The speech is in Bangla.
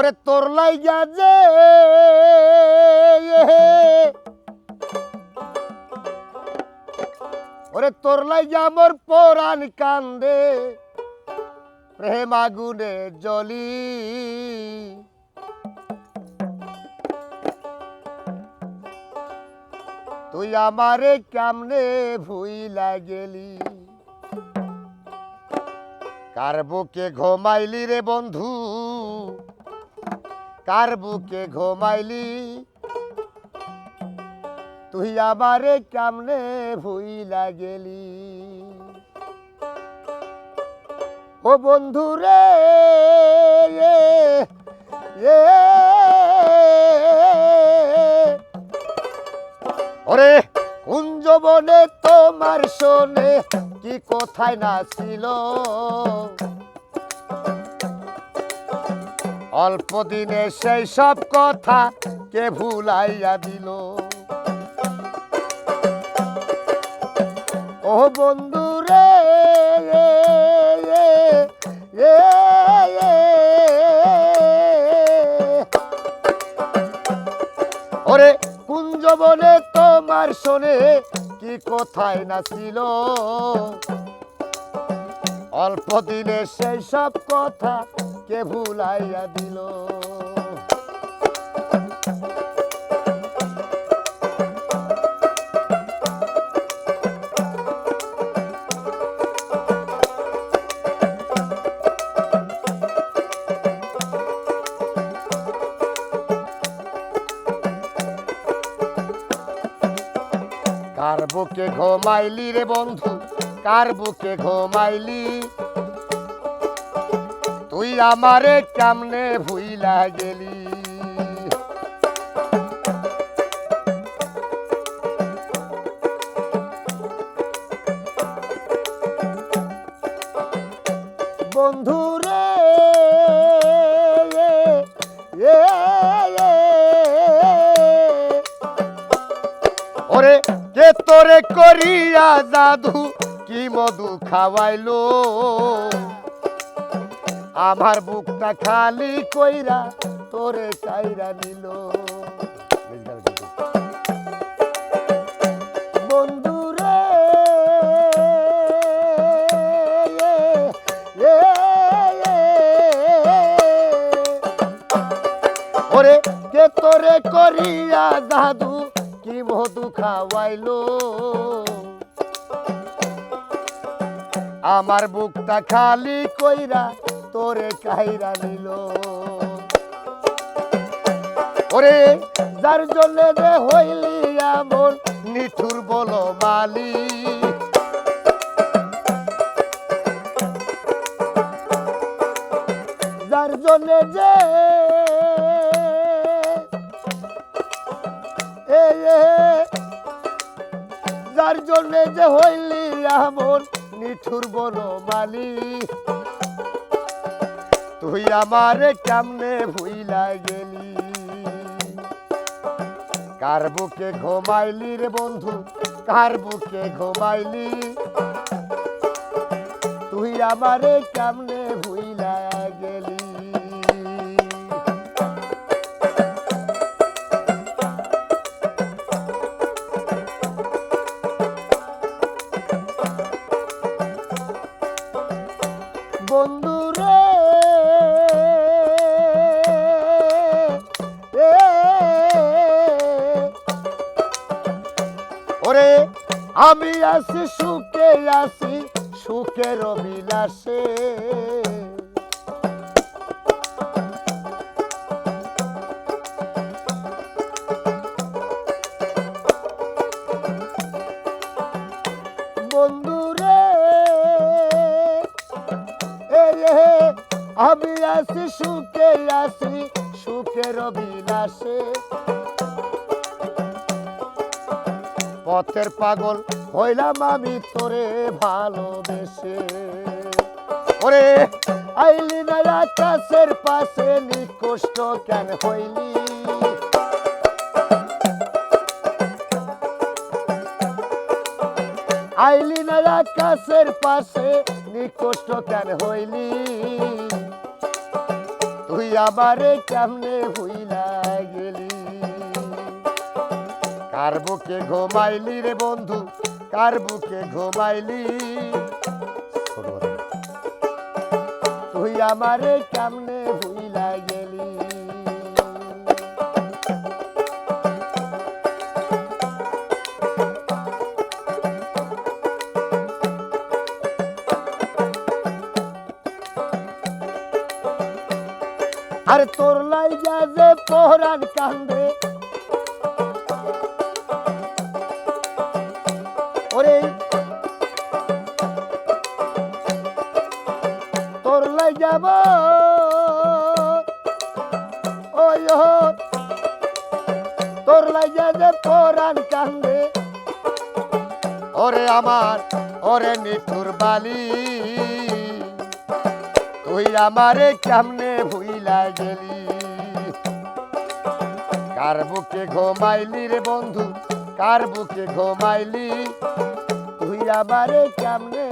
ওরে তোর লাইগা যে ওরে তোর লাইগা মোর পরাণ কান্দে, প্রেম আগুনে জলি তুই আমারে কেমনে ভুইলা গেলি? কার বুকে ঘুমাইলি রে বন্ধু? কার বুকে ঘুমাইলি? তুই আমারে কেমনে ভুইলা গেলি? ও বন্ধু রে ওরে কুঞ্জবনে তোমার শোনে কি কোথায় না ছিল? অল্প দিনে সেই সব কথা কে ভুলাইয়া দিল। ও বন্ধু রে ওরে তোমার শোনে কি কোথায় না ছিল অল্প দিনে সেই সব কথা কে ভুলাইয়া দিল। কার বুকে ঘুমাইলি রে বন্ধু? কার বুকে ঘুমাইলি? তুই আমারে কেমনে ভুইলা গেলি? তোরে করিয়া জাদু? কি মধু খাওয়াইলো? আমার বুকটা খালি কইরা তোরে কাইরা নিল। কে তোরে করিয়া দাদু কি মধু খাওয়াইলো? আমার বুকটা খালি কইরা তোরে কাইরা নিল। ওরে, যার জন্য রে হইলি এমন নিঠুর বলো মালি যার জন্য যে নিঠুর বলো মালি তুই আমারে কেমনে ভুইলা গেলি। কার বুকে ঘুমাইলি রে বন্ধু, কার বুকে ঘুমাইলি? তুই আমারে কেমনে ওরে আমি আছি সুখে আছি সুখের রে, আমি আছি সুখে আছি সুখের বিলাসে পথের পাগল হইলাম আমি তোরে ভালোবেসে। ওরে, আইলি না আকাশের পাশে নি কষ্ট কেন হইলি? আইলি না আকাশের পাশে নি কষ্ট কেন হইলি? তুই আমারে কেমনে ভুইলা কার বুকে ঘুমাইলি রে বন্ধু? কার বুকে ঘুমাইলি? তুই আমারে কেমনে ভুইলা গেলি। আর তোর লাইগা যে পোহরান কান্দে যাব। ওই তোর লাইগা যে পোহরান কান্দে ওরে আমার, ওরে নিঠুর বালি। তুই আমারে কেমনে ভুইলা গেলি? কার বুকে ঘুমাইলি রে বন্ধু, কার বুকে ঘুমাইলি? তুই আমারে কেমনে